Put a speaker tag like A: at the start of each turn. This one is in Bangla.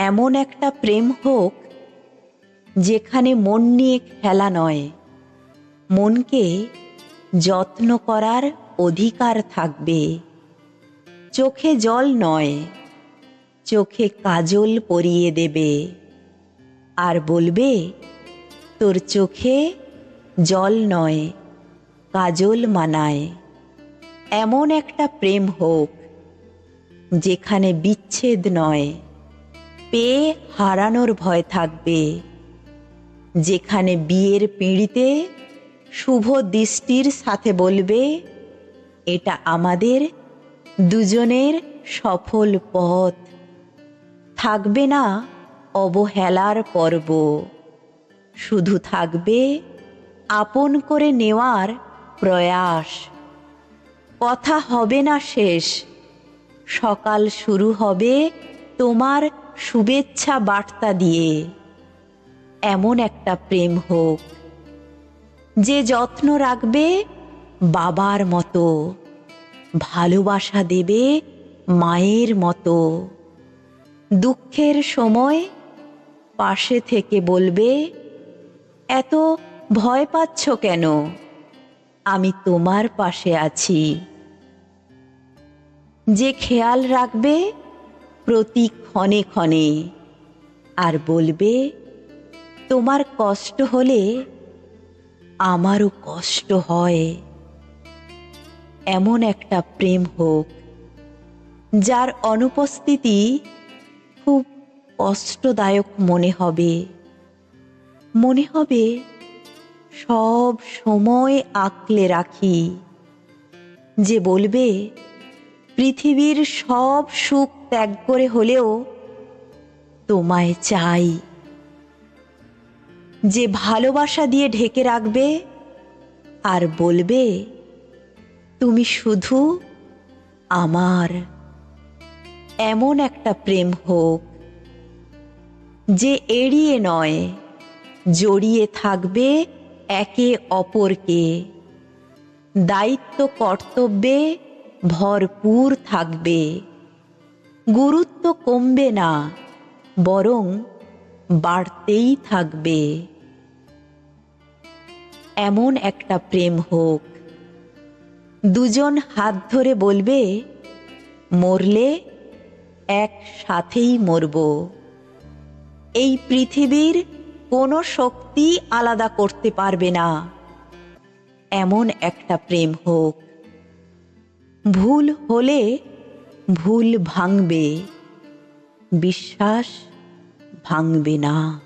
A: এমন একটা প্রেম হোক যেখানে মন নিয়ে খেলা নয়, মনকে যত্ন করার অধিকার থাকবে। চোখে জল নয়, চোখে কাজল পরিয়ে দেবে। আর বলবে, তোর চোখে জল নয়, কাজল মানায়। এমন একটা প্রেম হোক যেখানে বিচ্ছেদ নয়। পেয়ে হারানোর ভয় থাকবে। যেখানে বিয়ের পিঁড়িতে শুভ দৃষ্টির সাথে বলবে, এটা আমাদের দুজনের সফল পথ। থাকবে না অবহেলার পর্ব। শুধু থাকবে আপন করে নেওয়ার প্রয়াস। কথা হবে না শেষ। সকাল শুরু হবে তোমার শুভেচ্ছা বার্তা দিয়ে এমন একটা প্রেম হোক যে যত্ন রাখবে বাবার মতো, ভালোবাসা দেবে মায়ের মতো। দুঃখের সময় পাশে থেকে বলবে, এত ভয় পাচ্ছ কেন? আমি তোমার পাশে আছি। যে খেয়াল রাখবে প্রতি ক্ষণে ক্ষণে। আর বলবে, তোমার কষ্ট হলে আমারও কষ্ট হয়। এমন একটা প্রেম হোক, যার অনুপস্থিতি খুব কষ্টদায়ক মনে হবে। মনে হবে, সব সময় আঁকলে রাখি। যে বলবে পৃথিবীর সব সুখ ত্যাগ করে হলেও তোমায় চাই। যে ভালোবাসা দিয়ে ঢেকে রাখবে আর বলবে, তুমি শুধু আমার। এমন একটা প্রেম হোক যে এড়িয়ে নয়, জড়িয়ে থাকবে একে অপরকে। দায়িত্ব, কর্তব্যে ভরপুর থাকবে। গুরুত্ব কমবে না, বরং বাড়তেই থাকবে। এমন একটা প্রেম হোক। দুজন হাত ধরে বলবে, মরলে একসাথেই মরব। এই পৃথিবীর কোনো শক্তি আলাদা করতে পারবে না। এমন একটা প্রেম হোক। ভুল হলে ভুল ভাঙবে বিশ্বাস ভাঙবে না।